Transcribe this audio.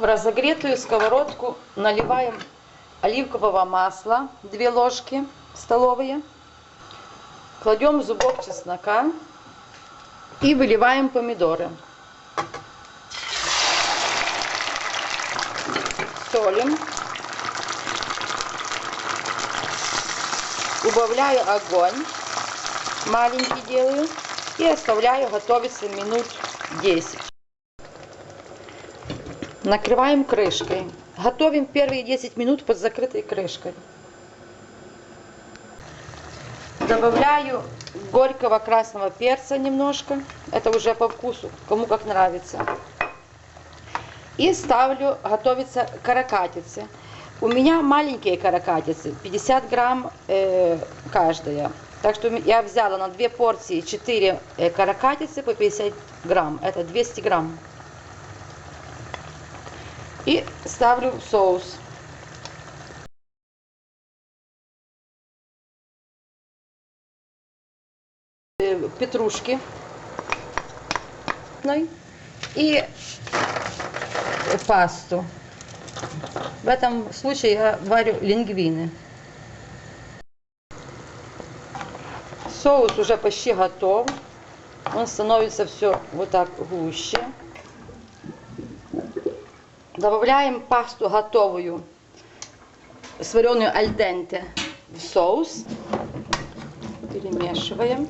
В разогретую сковородку наливаем оливкового масла, 2 ложки столовые. Кладем зубок чеснока и выливаем помидоры. Солим. Убавляю огонь, маленький делаю, и оставляю готовиться минут 10. Накрываем крышкой. Готовим первые 10 минут под закрытой крышкой. Добавляю горького красного перца немножко. Это уже по вкусу, кому как нравится. И ставлю готовиться каракатицы. У меня маленькие каракатицы, 50 грамм э, каждая. Так что я взяла на две порции 4 э, каракатицы по 50 грамм. Это 200 грамм. И ставлю в соус. Э, Петрушки. И пасту. В этом случае я варю лингвины. Соус уже почти готов. Он становится все вот так гуще. Добавляем пасту готовую, сваренную альденте в соус. Перемешиваем.